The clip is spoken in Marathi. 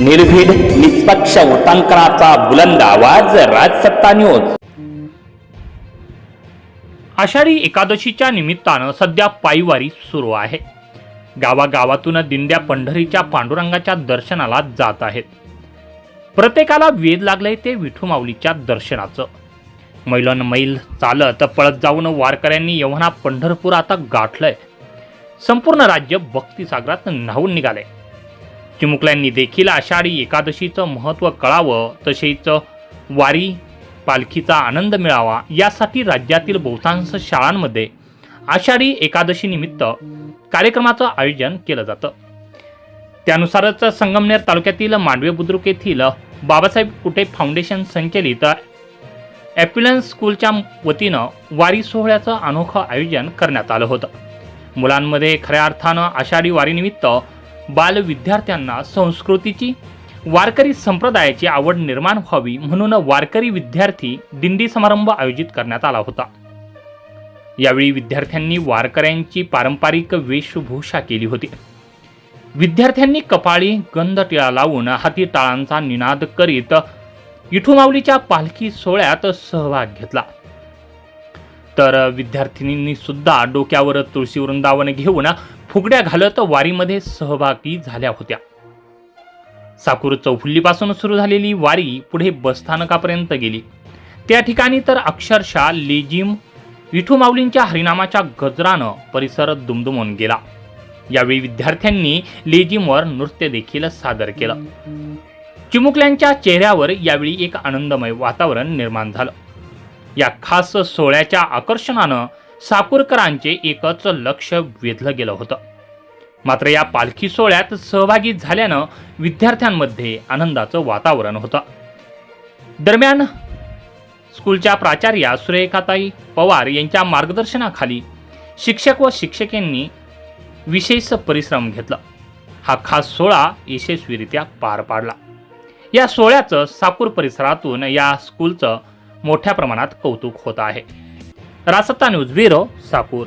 निर्भीड निष्पक्ष उटांकनाचा बुलंद आवाज राजसत्ता न्यूज. आषाढी एकादशीच्या निमित्तानं सध्या पायीवारी सुरू आहे. गावागावातून दिंड्या पंढरीच्या पांडुरंगाच्या दर्शनाला जात आहेत. प्रत्येकाला वेध लागलंय ते विठू माऊलीच्या दर्शनाचं. मैलन मैल चालत पळत जाऊन वारकऱ्यांनी यवना पंढरपूर आता गाठलंय. संपूर्ण राज्य भक्तिसागरात न्हावून निघालंय. चिमुकल्यांनी देखील आषाढी एकादशीचं महत्त्व कळावं तसेच वारी पालखीचा आनंद मिळावा यासाठी राज्यातील बहुतांश शाळांमध्ये आषाढी एकादशीनिमित्त कार्यक्रमाचं आयोजन केलं जातं. त्यानुसारच संगमनेर तालुक्यातील मांडवे बुद्रुक येथील बाबासाहेब कुटे फाउंडेशन संचलित ॲप्युलन्स स्कूलच्या वतीनं वारी सोहळ्याचं अनोखं आयोजन करण्यात आलं होतं. मुलांमध्ये खऱ्या अर्थानं आषाढी वारीनिमित्त बाल विद्यार्थ्यांना संस्कृतीची वारकरी संप्रदायाची आवड निर्माण व्हावी म्हणून वारकरी विद्यार्थी दिंडी समारंभ आयोजित करण्यात आला होता. यावेळी विद्यार्थ्यांनी वारकऱ्यांची पारंपरिक वेशभूषा केली होती. विद्यार्थ्यांनी कपाळी गंध टिळा लावून हाती टाळांचा निनाद करीत इठुमाऊलीच्या पालखी सोहळ्यात सहभाग घेतला. तर विद्यार्थिनींनी सुद्धा डोक्यावर तुळशी वृंदावन घेऊन फुगड्या घालत वारीमध्ये सहभागी झाल्या होत्या. साकूर चौफुल्लीपासून सुरू झालेली वारी पुढे बसस्थानकापर्यंत गेली. त्या ठिकाणी तर अक्षरशः लेजिम विठू माऊलींच्या हरिनामाच्या गजरानं परिसर दुमदुमून गेला. यावेळी विद्यार्थ्यांनी लेजिमवर नृत्य देखील सादर केलं. चिमुकल्यांच्या चेहऱ्यावर यावेळी एक आनंदमय वातावरण निर्माण झालं. या खास सोहळ्याच्या आकर्षणानं साकूरकरांचे एकच लक्ष वेधलं गेलं होतं. मात्र या पालखी सोहळ्यात सहभागी झाल्यानं विद्यार्थ्यांमध्ये आनंदाचं वातावरण होतं. दरम्यान स्कूलच्या प्राचार्या सुरेखाताई पवार यांच्या मार्गदर्शनाखाली शिक्षक व शिक्षकांनी विशेष परिश्रम घेतला. हा खास सोहळा यशस्वीरित्या पार पाडला. या सोहळ्याचं साकूर परिसरातून या स्कूलचं मोठ्या प्रमाणात कौतुक होत आहे. Rasatta news bureau Sakur.